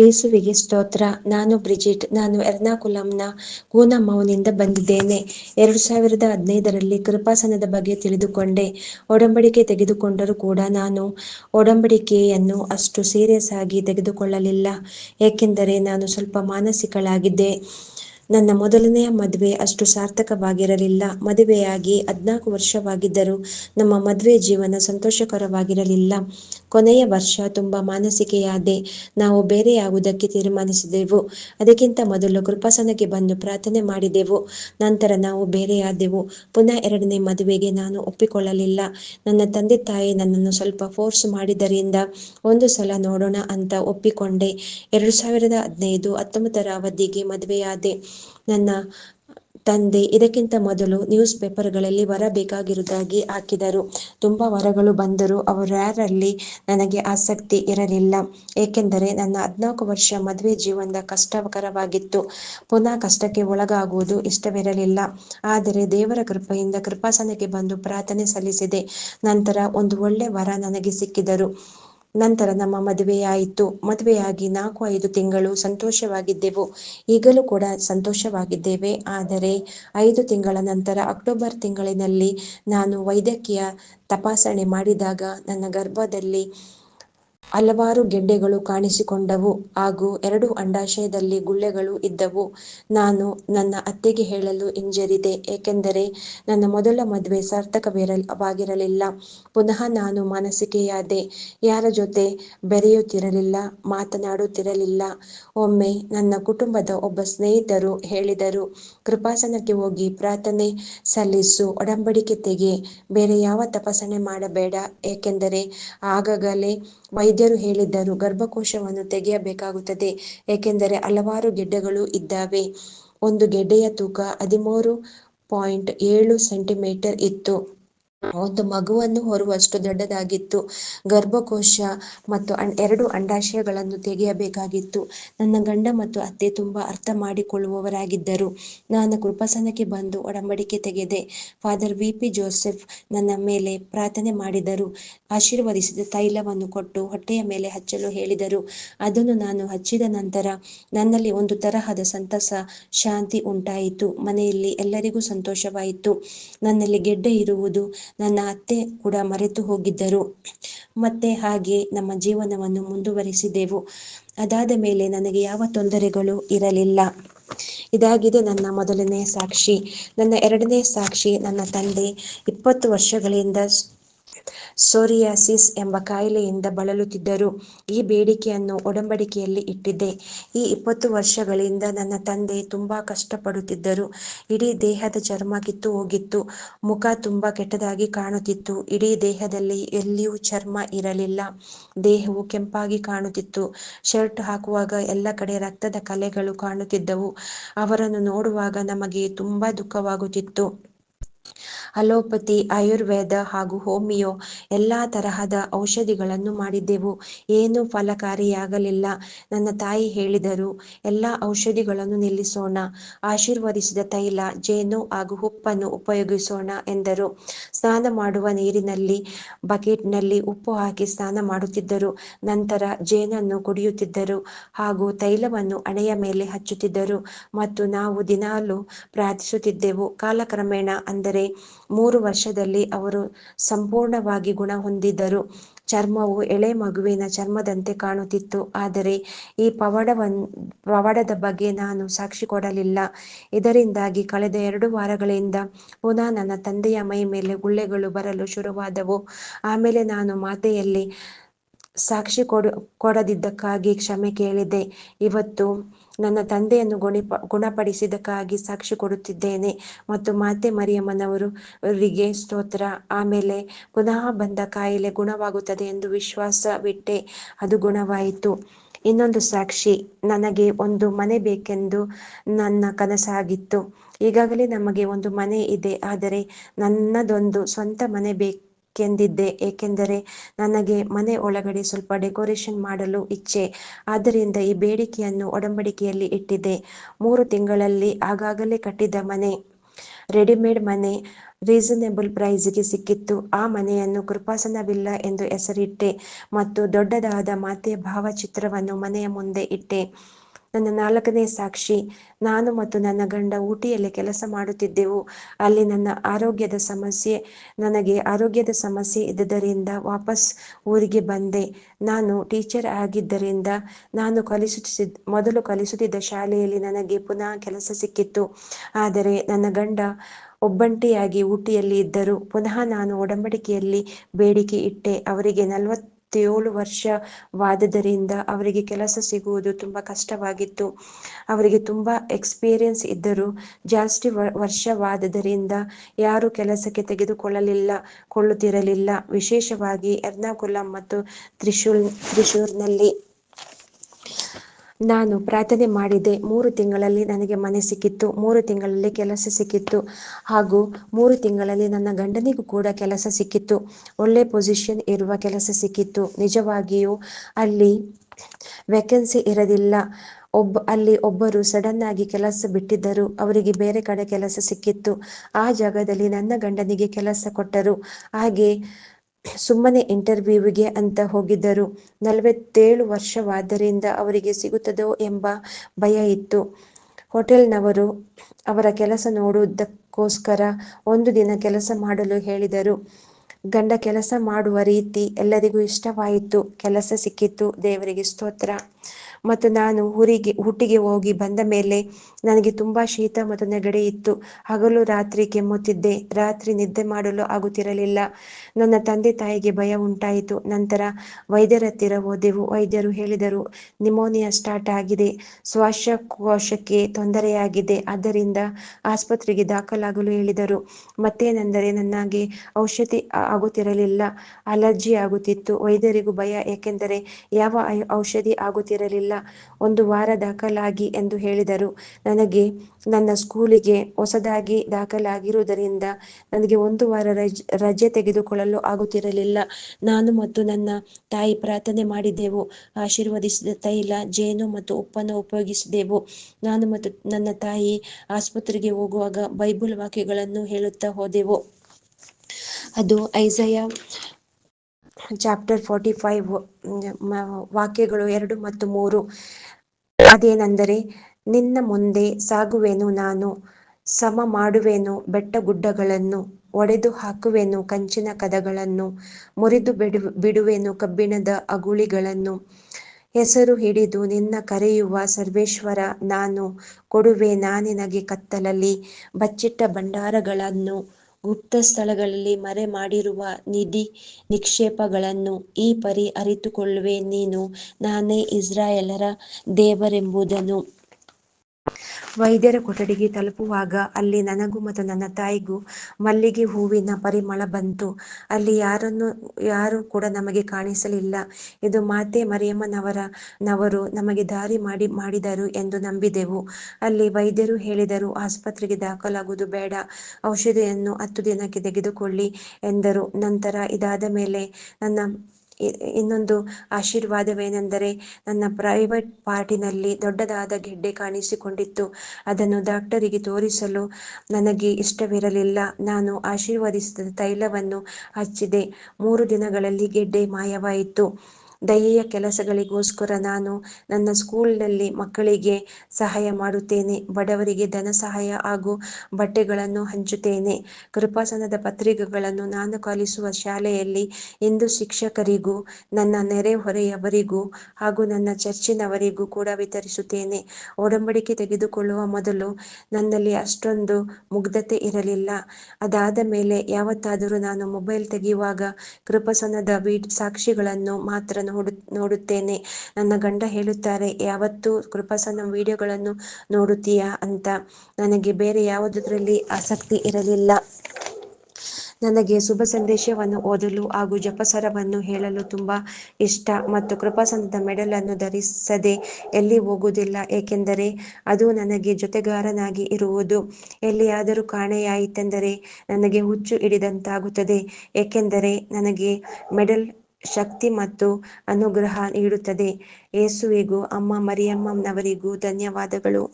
ಯೇಸುವಿಗೆ ಸ್ತೋತ್ರ. ನಾನು ಬ್ರಿಜಿಟ್, ನಾನು ಎರ್ನಾಕುಲಂನ ಕೂನಮ್ಮವನಿಂದ ಬಂದಿದ್ದೇನೆ. ಎರಡು ಸಾವಿರದ ಹದಿನೈದರಲ್ಲಿ ಕೃಪಾಸನದ ಬಗ್ಗೆ ತಿಳಿದುಕೊಂಡೆ. ಒಡಂಬಡಿಕೆ ತೆಗೆದುಕೊಂಡರೂ ಕೂಡ ನಾನು ಒಡಂಬಡಿಕೆಯನ್ನು ಅಷ್ಟು ಸೀರಿಯಸ್ ಆಗಿ ತೆಗೆದುಕೊಳ್ಳಲಿಲ್ಲ. ಏಕೆಂದರೆ ನಾನು ಸ್ವಲ್ಪ ಮಾನಸಿಕಳಾಗಿದ್ದೆ. ನನ್ನ ಮೊದಲನೆಯ ಮದುವೆ ಅಷ್ಟು ಸಾರ್ಥಕವಾಗಿರಲಿಲ್ಲ. ಮದುವೆಯಾಗಿ ಹದಿನಾಲ್ಕು ವರ್ಷವಾಗಿದ್ದರೂ ನಮ್ಮ ಮದುವೆ ಜೀವನ ಸಂತೋಷಕರವಾಗಿರಲಿಲ್ಲ. ಕೊನೆಯ ವರ್ಷ ತುಂಬ ಮಾನಸಿಕೆಯಾದೆ ನಾವು ಬೇರೆಯಾಗುವುದಕ್ಕೆ ತೀರ್ಮಾನಿಸಿದೆವು. ಅದಕ್ಕಿಂತ ಮೊದಲು ಕೃಪಾಸನಕ್ಕೆ ಬಂದು ಪ್ರಾರ್ಥನೆ ಮಾಡಿದೆವು. ನಂತರ ನಾವು ಬೇರೆಯಾದೆವು. ಪುನಃ ಎರಡನೇ ಮದುವೆಗೆ ನಾನು ಒಪ್ಪಿಕೊಳ್ಳಲಿಲ್ಲ. ನನ್ನ ತಂದೆ ತಾಯಿ ನನ್ನನ್ನು ಸ್ವಲ್ಪ ಫೋರ್ಸ್ ಮಾಡಿದ್ದರಿಂದ ಒಂದು ಸಲ ನೋಡೋಣ ಅಂತ ಒಪ್ಪಿಕೊಂಡೆ. ಎರಡು ಸಾವಿರದ ಹದಿನೈದು ಹತ್ತೊಂಬತ್ತರ ಅವಧಿಗೆ ಮದುವೆಯಾದೆ. ನನ್ನ ತಂದೆ ಇದಕ್ಕಿಂತ ಮೊದಲು ನ್ಯೂಸ್ ಪೇಪರ್ಗಳಲ್ಲಿ ವರ ಬೇಕಾಗಿರುವುದಾಗಿ ಹಾಕಿದರು. ತುಂಬ ವರಗಳು ಬಂದರೂ ಅವರ್ಯಾರಲ್ಲಿ ನನಗೆ ಆಸಕ್ತಿ ಇರಲಿಲ್ಲ. ಏಕೆಂದರೆ ನನ್ನ ಹದಿನಾಲ್ಕು ವರ್ಷ ಮದುವೆ ಜೀವನದ ಕಷ್ಟಕರವಾಗಿತ್ತು. ಪುನಃ ಕಷ್ಟಕ್ಕೆ ಒಳಗಾಗುವುದು ಇಷ್ಟವಿರಲಿಲ್ಲ. ಆದರೆ ದೇವರ ಕೃಪೆಯಿಂದ ಕೃಪಾಸನಕ್ಕೆ ಬಂದು ಪ್ರಾರ್ಥನೆ ಸಲ್ಲಿಸಿದೆ. ನಂತರ ಒಂದು ಒಳ್ಳೆ ವರ ನನಗೆ ಸಿಕ್ಕಿದರು. ನಂತರ ನಮ್ಮ ಮದುವೆಯಾಯಿತು. ಮದುವೆಯಾಗಿ ನಾಲ್ಕು ಐದು ತಿಂಗಳು ಸಂತೋಷವಾಗಿದ್ದೆವು. ಈಗಲೂ ಕೂಡ ಸಂತೋಷವಾಗಿದ್ದೇವೆ. ಆದರೆ ಐದು ತಿಂಗಳ ನಂತರ ಅಕ್ಟೋಬರ್ ತಿಂಗಳಿನಲ್ಲಿ ನಾನು ವೈದ್ಯಕೀಯ ತಪಾಸಣೆ ಮಾಡಿದಾಗ ನನ್ನ ಗರ್ಭದಲ್ಲಿ ಹಲವಾರು ಗೆಡ್ಡೆಗಳು ಕಾಣಿಸಿಕೊಂಡವು ಹಾಗೂ ಎರಡು ಅಂಡಾಶಯದಲ್ಲಿ ಗುಳ್ಳೆಗಳು ಇದ್ದವು. ನಾನು ನನ್ನ ಅತ್ತೆಗೆ ಹೇಳಲು ಹಿಂಜರಿದೆ, ಏಕೆಂದರೆ ನನ್ನ ಮೊದಲ ಮದುವೆ ಸಾರ್ಥಕವಿರವಾಗಿರಲಿಲ್ಲ ಪುನಃ ನಾನು ಮಾನಸಿಕೆಯಾದೆ ಯಾರ ಜೊತೆ ಬೆರೆಯುತ್ತಿರಲಿಲ್ಲ, ಮಾತನಾಡುತ್ತಿರಲಿಲ್ಲ. ಒಮ್ಮೆ ನನ್ನ ಕುಟುಂಬದ ಒಬ್ಬ ಸ್ನೇಹಿತರು ಹೇಳಿದರು, ಕೃಪಾಸನಕ್ಕೆ ಹೋಗಿ ಪ್ರಾರ್ಥನೆ ಸಲ್ಲಿಸು, ಒಡಂಬಡಿಕೆ ತೆಗೆ, ಬೇರೆ ಯಾವ ತಪಾಸಣೆ ಮಾಡಬೇಡ. ಏಕೆಂದರೆ, ಆಗಾಗಲೇ ವೈದ್ಯರು ಹೇಳಿದ್ದರು ಗರ್ಭಕೋಶವನ್ನು ತೆಗೆಯಬೇಕಾಗುತ್ತದೆ. ಏಕೆಂದರೆ ಹಲವಾರು ಗೆಡ್ಡೆಗಳು ಇದ್ದಾವೆ. ಒಂದು ಗೆಡ್ಡೆಯ ತೂಕ ಹದಿಮೂರು ಪಾಯಿಂಟ್ ಏಳು ಸೆಂಟಿಮೀಟರ್ ಇತ್ತು. ಒಂದು ಮಗುವನ್ನು ಹೊರುವಷ್ಟು ದೊಡ್ಡದಾಗಿತ್ತು. ಗರ್ಭಕೋಶ ಮತ್ತು ಎರಡು ಅಂಡಾಶಯಗಳನ್ನು ತೆಗೆಯಬೇಕಾಗಿತ್ತು. ನನ್ನ ಗಂಡ ಮತ್ತು ಅತ್ತೆ ತುಂಬ ಅರ್ಥ ಮಾಡಿಕೊಳ್ಳುವವರಾಗಿದ್ದರು. ನಾನು ಕೃಪಾಸನಕ್ಕೆ ಬಂದು ಒಡಂಬಡಿಕೆ ತೆಗೆದೆ. Father V. ಪಿ. ಜೋಸೆಫ್ ನನ್ನ ಮೇಲೆ ಪ್ರಾರ್ಥನೆ ಮಾಡಿದರು. ಆಶೀರ್ವದಿಸಿದ ತೈಲವನ್ನು ಕೊಟ್ಟು ಹೊಟ್ಟೆಯ ಮೇಲೆ ಹಚ್ಚಲು ಹೇಳಿದರು. ಅದನ್ನು ನಾನು ಹಚ್ಚಿದ ನಂತರ ನನ್ನಲ್ಲಿ ಒಂದು ತರಹದ ಸಂತಸ, ಶಾಂತಿ ಉಂಟಾಯಿತು. ಮನೆಯಲ್ಲಿ ಎಲ್ಲರಿಗೂ ಸಂತೋಷವಾಯಿತು. ನನ್ನಲ್ಲಿ ಗೆಡ್ಡೆ ಇರುವುದು ನನ್ನ ಅತ್ತೆ ಕೂಡ ಮರೆತು ಹೋಗಿದ್ದರು. ಮತ್ತೆ ಹಾಗೆ ನಮ್ಮ ಜೀವನವನ್ನು ಮುಂದುವರಿಸಿದೆವು. ಅದಾದ ಮೇಲೆ ನನಗೆ ಯಾವ ತೊಂದರೆಗಳು ಇರಲಿಲ್ಲ. ಇದಾಗಿದೆ ನನ್ನ ಮೊದಲನೇ ಸಾಕ್ಷಿ. ನನ್ನ ಎರಡನೇ ಸಾಕ್ಷಿ, ನನ್ನ ತಂದೆ. ಇಪ್ಪತ್ತು ವರ್ಷಗಳಿಂದ ಸೋರಿಯಾಸಿಸ್ ಎಂಬ ಕಾಯಿಲೆಯಿಂದ ಬಳಲುತ್ತಿದ್ದರು. ಈ ಬೇಡಿಕೆಯನ್ನು ಒಡಂಬಡಿಕೆಯಲ್ಲಿ ಇಟ್ಟಿದ್ದೆ. ಈ ಇಪ್ಪತ್ತು ವರ್ಷಗಳಿಂದ ನನ್ನ ತಂದೆ ತುಂಬಾ ಕಷ್ಟಪಡುತ್ತಿದ್ದರು. ಇಡೀ ದೇಹದ ಚರ್ಮ ಕಿತ್ತು ಹೋಗಿತ್ತು. ಮುಖ ತುಂಬಾ ಕೆಟ್ಟದಾಗಿ ಕಾಣುತ್ತಿತ್ತು. ಇಡೀ ದೇಹದಲ್ಲಿ ಎಲ್ಲಿಯೂ ಚರ್ಮ ಇರಲಿಲ್ಲ. ದೇಹವು ಕೆಂಪಾಗಿ ಕಾಣುತ್ತಿತ್ತು. ಶರ್ಟ್ ಹಾಕುವಾಗ ಎಲ್ಲ ಕಡೆ ರಕ್ತದ ಕಲೆಗಳು ಕಾಣುತ್ತಿದ್ದವು. ಅವರನ್ನು ನೋಡುವಾಗ ನಮಗೆ ತುಂಬಾ ದುಃಖವಾಗುತ್ತಿತ್ತು. ಅಲೋಪತಿ, ಆಯುರ್ವೇದ ಹಾಗೂ ಹೋಮಿಯೋ ಎಲ್ಲ ತರಹದ ಔಷಧಿಗಳನ್ನು ಮಾಡಿದ್ದೆವು. ಏನೂ ಫಲಕಾರಿಯಾಗಲಿಲ್ಲ. ನನ್ನ ತಾಯಿ ಹೇಳಿದರು, ಎಲ್ಲ ಔಷಧಿಗಳನ್ನು ನಿಲ್ಲಿಸೋಣ. ಆಶೀರ್ವದಿಸಿದ ತೈಲ, ಜೇನು ಹಾಗೂ ಉಪ್ಪನ್ನು ಉಪಯೋಗಿಸೋಣ ಎಂದರು. ಸ್ನಾನ ಮಾಡುವ ನೀರಿನಲ್ಲಿ, ಬಕೆಟ್ನಲ್ಲಿ ಉಪ್ಪು ಹಾಕಿ ಸ್ನಾನ ಮಾಡುತ್ತಿದ್ದರು. ನಂತರ ಜೇನನ್ನು ಕುಡಿಯುತ್ತಿದ್ದರು ಹಾಗೂ ತೈಲವನ್ನು ಹಣೆಯ ಮೇಲೆ ಹಚ್ಚುತ್ತಿದ್ದರು. ಮತ್ತು ನಾವು ದಿನಾಲು ಪ್ರಾರ್ಥಿಸುತ್ತಿದ್ದೆವು. ಕಾಲಕ್ರಮೇಣ ಅಂದರೆ ಮೂರು ವರ್ಷದಲ್ಲಿ ಅವರು ಸಂಪೂರ್ಣವಾಗಿ ಗುಣ ಹೊಂದಿದ್ದರು. ಚರ್ಮವು ಎಳೆ ಮಗುವಿನ ಚರ್ಮದಂತೆ ಕಾಣುತ್ತಿತ್ತು. ಆದರೆ ಈ ಪವಾಡವನ್, ಪವಾಡದ ಬಗ್ಗೆ ನಾನು ಸಾಕ್ಷಿ ಕೊಡಲಿಲ್ಲ. ಇದರಿಂದಾಗಿ ಕಳೆದ ಎರಡು ವಾರಗಳಿಂದ ಪುನಃ ನನ್ನ ತಂದೆಯ ಮೈ ಮೇಲೆ ಗುಳ್ಳೆಗಳು ಬರಲು ಶುರುವಾದವು. ಆಮೇಲೆ ನಾನು ಮಾತೆಯಲ್ಲಿ ಸಾಕ್ಷಿ ಕೊಡು, ಕೊಡದಿದ್ದಕ್ಕಾಗಿ ಕ್ಷಮೆ ಕೇಳಿದೆ. ಇವತ್ತು ನನ್ನ ತಂದೆಯನ್ನು ಗುಣಿಪ, ಗುಣಪಡಿಸಿದ್ದಕ್ಕಾಗಿ ಸಾಕ್ಷಿ ಕೊಡುತ್ತಿದ್ದೇನೆ. ಮತ್ತು ಮಾತೆ ಮರಿಯಮ್ಮನವರು ಅವರಿಗೆ ಸ್ತೋತ್ರ. ಆಮೇಲೆ ಪುನಃ ಬಂದ ಕಾಯಿಲೆ ಗುಣವಾಗುತ್ತದೆ ಎಂದು ವಿಶ್ವಾಸವಿಟ್ಟೆ ಅದು ಗುಣವಾಯಿತು. ಇನ್ನೊಂದು ಸಾಕ್ಷಿ. ನನಗೆ ಒಂದು ಮನೆ ಬೇಕೆಂದು ನನ್ನ ಕನಸಾಗಿತ್ತು. ಈಗಾಗಲೇ ನಮಗೆ ಒಂದು ಮನೆ ಇದೆ. ಆದರೆ ನನ್ನದೊಂದು ಸ್ವಂತ ಮನೆ ಬೇಕೆಂದಿದ್ದೆ ಏಕೆಂದರೆ ನನಗೆ ಮನೆ ಒಳಗಡೆ ಸ್ವಲ್ಪ ಡೆಕೋರೇಷನ್ ಮಾಡಲು ಇಚ್ಛೆ ಆದ್ದರಿಂದ ಈ ಬೇಡಿಕೆಯನ್ನು ಒಡಂಬಡಿಕೆಯಲ್ಲಿ ಇಟ್ಟಿದ್ದೆ ಮೂರು ತಿಂಗಳಲ್ಲಿ ಆಗಾಗಲೇ ಕಟ್ಟಿದ ಮನೆ, ರೆಡಿಮೇಡ್ ಮನೆ, ರೀಸನೇಬಲ್ ಪ್ರೈಸ್ಗೆ ಸಿಕ್ಕಿತ್ತು. ಆ ಮನೆಯನ್ನು ಕೃಪಾಸನವಿಲ್ಲ ಎಂದು ಹೆಸರಿಟ್ಟೆ ಮತ್ತು ದೊಡ್ಡದಾದ ಮಾತೆಯ ಭಾವಚಿತ್ರವನ್ನು ಮನೆಯ ಮುಂದೆ ಇಟ್ಟೆ. ನನ್ನ ನಾಲ್ಕನೇ ಸಾಕ್ಷಿ, ನಾನು ಮತ್ತು ನನ್ನ ಗಂಡ ಊಟಿಯಲ್ಲಿ ಕೆಲಸ ಮಾಡುತ್ತಿದ್ದೆವು. ಅಲ್ಲಿ ನನ್ನ ಆರೋಗ್ಯದ ಸಮಸ್ಯೆ ನನಗೆ ಆರೋಗ್ಯದ ಸಮಸ್ಯೆ ಇದ್ದುದರಿಂದ ವಾಪಸ್ ಊರಿಗೆ ಬಂದೆ. ನಾನು ಟೀಚರ್ ಆಗಿದ್ದರಿಂದ ನಾನು ಮೊದಲು ಕಲಿಸುತ್ತಿದ್ದ ಶಾಲೆಯಲ್ಲಿ ನನಗೆ ಪುನಃ ಕೆಲಸ ಸಿಕ್ಕಿತ್ತು ಆದರೆ ನನ್ನ ಗಂಡ ಒಬ್ಬಂಟಿಯಾಗಿ ಊಟಿಯಲ್ಲಿ ಇದ್ದರು. ಪುನಃ ನಾನು ಒಡಂಬಡಿಕೆಯಲ್ಲಿ ಬೇಡಿಕೆ ಇಟ್ಟೆ. ಅವರಿಗೆ ನಲವತ್ತೇಳು ವರ್ಷವಾದದರಿಂದ ಅವರಿಗೆ ಕೆಲಸ ಸಿಗುವುದು ತುಂಬಾ ಕಷ್ಟವಾಗಿತ್ತು. ಅವರಿಗೆ ತುಂಬಾ ಎಕ್ಸ್ಪೀರಿಯನ್ಸ್ ಇದ್ದರೂ ಜಾಸ್ತಿ ವರ್ಷವಾದದರಿಂದ ಯಾರು ಕೆಲಸಕ್ಕೆ ತೆಗೆದುಕೊಳ್ಳಲಿಲ್ಲ, ಕೊಳ್ಳುತ್ತಿರಲಿಲ್ಲ ವಿಶೇಷವಾಗಿ ಎರ್ನಾಕುಲಂ ಮತ್ತು ತ್ರಿಶೂಲ್, ತ್ರಿಶೂರ್ನಲ್ಲಿ. ನಾನು ಪ್ರಾರ್ಥನೆ ಮಾಡಿದೆ. ಮೂರು ತಿಂಗಳಲ್ಲಿ ನನಗೆ ಮನೆ ಸಿಕ್ಕಿತ್ತು ಮೂರು ತಿಂಗಳಲ್ಲಿ ಕೆಲಸ ಸಿಕ್ಕಿತ್ತು ಹಾಗೂ ಮೂರು ತಿಂಗಳಲ್ಲಿ ನನ್ನ ಗಂಡನಿಗೂ ಕೂಡ ಕೆಲಸ ಸಿಕ್ಕಿತ್ತು ಒಳ್ಳೆ ಪೊಸಿಷನ್ ಇರುವ ಕೆಲಸ ಸಿಕ್ಕಿತ್ತು ನಿಜವಾಗಿಯೂ ಅಲ್ಲಿ ವೇಕೆನ್ಸಿ ಇರಲಿಲ್ಲ. ಒಬ್ಬ, ಅಲ್ಲಿ ಒಬ್ಬರು ಸಡನ್ ಆಗಿ ಕೆಲಸ ಬಿಟ್ಟಿದ್ದರು. ಅವರಿಗೆ ಬೇರೆ ಕಡೆ ಕೆಲಸ ಸಿಕ್ಕಿತ್ತು. ಆ ಜಾಗದಲ್ಲಿ ನನ್ನ ಗಂಡನಿಗೆ ಕೆಲಸ ಕೊಟ್ಟರು. ಹಾಗೆ ಸುಮ್ಮನೆ ಇಂಟರ್ವ್ಯೂವಿಗೆ ಅಂತ ಹೋಗಿದ್ದರು. ನಲವತ್ತೇಳು ವರ್ಷವಾದ್ದರಿಂದ ಅವರಿಗೆ ಸಿಗುತ್ತದೋ ಎಂಬ ಭಯ ಇತ್ತು. ಹೋಟೆಲ್ನವರು ಅವರ ಕೆಲಸ ನೋಡುವುದಕ್ಕೋಸ್ಕರ ಒಂದು ದಿನ ಕೆಲಸ ಮಾಡಲು ಹೇಳಿದರು. ಗಂಡ ಕೆಲಸ ಮಾಡುವ ರೀತಿ ಎಲ್ಲರಿಗೂ ಇಷ್ಟವಾಯಿತು. ಕೆಲಸ ಸಿಕ್ಕಿತು, ದೇವರಿಗೆ ಸ್ತೋತ್ರ. ಮತ್ತು ನಾನು ಊಟಿಗೆ ಹೋಗಿ ಬಂದ ಮೇಲೆ ನನಗೆ ತುಂಬಾ ಶೀತ ಮತ್ತು ನೆಗಡಿ ಇತ್ತು. ಹಗಲು ರಾತ್ರಿ ಕೆಮ್ಮುತ್ತಿದ್ದೆ. ರಾತ್ರಿ ನಿದ್ದೆ ಮಾಡಲು ಆಗುತ್ತಿರಲಿಲ್ಲ. ನನ್ನ ತಂದೆ ತಾಯಿಗೆ ಭಯ ಉಂಟಾಯಿತು. ನಂತರ ವೈದ್ಯರ ಹತ್ತಿರ ಹೋದೆವು. ವೈದ್ಯರು ಹೇಳಿದರು, ನಿಮೋನಿಯಾ ಸ್ಟಾರ್ಟ್ ಆಗಿದೆ, ಶ್ವಾಸಕೋಶಕ್ಕೆ ತೊಂದರೆಯಾಗಿದೆ, ಆದ್ದರಿಂದ ಆಸ್ಪತ್ರೆಗೆ ದಾಖಲಾಗಲು ಹೇಳಿದರು. ಮತ್ತೇನೆಂದರೆ ನನಗೆ ಔಷಧಿ ಆಗುತ್ತಿರಲಿಲ್ಲ, ಅಲರ್ಜಿ ಆಗುತ್ತಿತ್ತು. ವೈದ್ಯರಿಗೂ ಭಯ ಏಕೆಂದರೆ ಯಾವ ಔಷಧಿ ಆಗುತ್ತಿರಲಿಲ್ಲ. ಒಂದು ವಾರ ದಾಖಲಾಗಿ ಎಂದು ಹೇಳಿದರು. ನನಗೆ ನನ್ನ ಸ್ಕೂಲಿಗೆ ಹೊಸದಾಗಿ ದಾಖಲಾಗಿರುವುದರಿಂದ ನನಗೆ ಒಂದು ವಾರ ರಜೆ ತೆಗೆದುಕೊಳ್ಳಲು ಆಗುತ್ತಿರಲಿಲ್ಲ. ನಾನು ಮತ್ತು ನನ್ನ ತಾಯಿ ಪ್ರಾರ್ಥನೆ ಮಾಡಿದೆವು, ಆಶೀರ್ವದಿಸಿದ ತೈಲ, ಜೇನು ಮತ್ತು ಉಪ್ಪನ್ನು ಉಪಯೋಗಿಸಿದೆವು. ನಾನು ಮತ್ತು ನನ್ನ ತಾಯಿ ಆಸ್ಪತ್ರೆಗೆ ಹೋಗುವಾಗ ಬೈಬಲ್ ವಾಕ್ಯಗಳನ್ನು ಹೇಳುತ್ತಾ ಹೋದೆವು. ಅದು ಐಸಾಯ ಚಾಪ್ಟರ್ ಫಾರ್ಟಿ ಫೈವ್ ವಾಕ್ಯಗಳು ಎರಡು ಮತ್ತು ಮೂರು. ಅದೇನೆಂದರೆ, ನಿನ್ನ ಮುಂದೆ ಸಾಗುವೆನು ನಾನು, ಸಮ ಮಾಡುವೆನು ಬೆಟ್ಟ ಗುಡ್ಡಗಳನ್ನು ಒಡೆದು ಹಾಕುವೆನು ಕಂಚಿನ ಕದಗಳನ್ನು, ಮುರಿದು ಬಿಡು ಬಿಡುವೆನು ಕಬ್ಬಿಣದ ಅಗುಳಿಗಳನ್ನು. ಹೆಸರು ಹಿಡಿದು ನಿನ್ನ ಕರೆಯುವ ಸರ್ವೇಶ್ವರ ನಾನು ಕೊಡುವೆ ನಿನಗೆ ಕತ್ತಲಲ್ಲಿ ಬಚ್ಚಿಟ್ಟ ಭಂಡಾರಗಳನ್ನು, ಗುಪ್ತಸ್ಥಳಗಳಲ್ಲಿ ನಿಧಿ ನಿಕ್ಷೇಪಗಳನ್ನು ಈ ಪರಿ ಅರಿತುಕೊಳ್ಳುವೆ ನೀನು ನಾನೇ ಇಸ್ರಾಯೇಲರ ದೇವರೆಂಬುದನ್ನು. ವೈದ್ಯರ ಕೊಠಡಿಗೆ ತಲುಪುವಾಗ ಅಲ್ಲಿ ನನಗೂ ಮತ್ತು ನನ್ನ ತಾಯಿಗೂ ಮಲ್ಲಿಗೆ ಹೂವಿನ ಪರಿಮಳ ಬಂತು. ಅಲ್ಲಿ ಯಾರನ್ನು ಯಾರು ಕೂಡ ನಮಗೆ ಕಾಣಿಸಲಿಲ್ಲ. ಇದು ಮಾತೆ ಮರಿಯಮ್ಮನವರ ನವರು ನಮಗೆ ದಾರಿ ಮಾಡಿ ಮಾಡಿದರು ಎಂದು ನಂಬಿದೆವು. ಅಲ್ಲಿ ವೈದ್ಯರು ಹೇಳಿದರು, ಆಸ್ಪತ್ರೆಗೆ ದಾಖಲಾಗುವುದು ಬೇಡ, ಔಷಧಿಯನ್ನು ಹತ್ತು ದಿನಕ್ಕೆ ತೆಗೆದುಕೊಳ್ಳಿ ಎಂದರು. ನಂತರ ಇದಾದ ಮೇಲೆ ನನ್ನ ಇನ್ನೊಂದು ಆಶೀರ್ವಾದವೇನೆಂದರೆ ನನ್ನ ಪ್ರೈವೇಟ್ ಪಾರ್ಟಿನಲ್ಲಿ ದೊಡ್ಡದಾದ ಗೆಡ್ಡೆ ಕಾಣಿಸಿಕೊಂಡಿತ್ತು ಅದನ್ನು ಡಾಕ್ಟರಿಗೆ ತೋರಿಸಲು ನನಗೆ ಇಷ್ಟವಿರಲಿಲ್ಲ. ನಾನು ಆಶೀರ್ವದಿಸಿದ ತೈಲವನ್ನು ಹಚ್ಚಿದೆ. ಮೂರು ದಿನಗಳಲ್ಲಿ ಗೆಡ್ಡೆ ಮಾಯವಾಯಿತು. ದಯೆಯ ಕೆಲಸಗಳಿಗೋಸ್ಕರ ನಾನು ನನ್ನ ಸ್ಕೂಲ್ನಲ್ಲಿ ಮಕ್ಕಳಿಗೆ ಸಹಾಯ ಮಾಡುತ್ತೇನೆ, ಬಡವರಿಗೆ ಧನ ಸಹಾಯ ಹಾಗೂ ಬಟ್ಟೆಗಳನ್ನು ಹಂಚುತ್ತೇನೆ. ಕೃಪಾಸನದ ಪತ್ರಿಕೆಗಳನ್ನು ನಾನು ಕಲಿಸುವ ಶಾಲೆಯಲ್ಲಿ ಇಂದು ಶಿಕ್ಷಕರಿಗೂ ನನ್ನ ನೆರೆಹೊರೆಯವರಿಗೂ ಹಾಗೂ ನನ್ನ ಚರ್ಚಿನವರಿಗೂ ಕೂಡ ವಿತರಿಸುತ್ತೇನೆ. ಒಡಂಬಡಿಕೆ ತೆಗೆದುಕೊಳ್ಳುವ ಮೊದಲು ನನ್ನಲ್ಲಿ ಅಷ್ಟೊಂದು ಮುಗ್ಧತೆ ಇರಲಿಲ್ಲ. ಅದಾದ ಮೇಲೆ ಯಾವತ್ತಾದರೂ ನಾನು ಮೊಬೈಲ್ ತೆಗೆಯುವಾಗ ಕೃಪಾಸನದ ಸಾಕ್ಷಿಗಳನ್ನು ಮಾತ್ರ ನೋಡುತ್ತೇನೆ. ನನ್ನ ಗಂಡ ಹೇಳುತ್ತಾರೆ, ಯಾವತ್ತೂ ಕೃಪಾಸನ ವಿಡಿಯೋಗಳನ್ನು ನೋಡುತ್ತೀಯಾ ಅಂತ. ನನಗೆ ಬೇರೆ ಯಾವುದರಲ್ಲಿ ಆಸಕ್ತಿ ಇರಲಿಲ್ಲ. ನನಗೆ ಶುಭ ಸಂದೇಶವನ್ನು ಓದಲು ಹಾಗೂ ಜಪಸರವನ್ನು ಹೇಳಲು ತುಂಬಾ ಇಷ್ಟ ಮತ್ತು ಕೃಪಾಸನದ ಮೆಡಲ್ ಅನ್ನು ಧರಿಸದೆ ಎಲ್ಲಿ ಹೋಗುವುದಿಲ್ಲ ಏಕೆಂದರೆ ಅದು ನನಗೆ ಜೊತೆಗಾರನಾಗಿ ಇರುವುದು. ಎಲ್ಲಿಯಾದರೂ ಕಾಣೆಯಾಯಿತೆಂದರೆ ನನಗೆ ಹುಚ್ಚು ಹಿಡಿದಂತಾಗುತ್ತದೆ ಏಕೆಂದರೆ ನನಗೆ ಮೆಡಲ್ ಶಕ್ತಿ ಮತ್ತು ಅನುಗ್ರಹ ನೀಡುತ್ತದೆ. ಯೇಸುವಿಗೂ ಅಮ್ಮ ಮರಿಯಮ್ಮನವರಿಗೂ ಧನ್ಯವಾದಗಳು.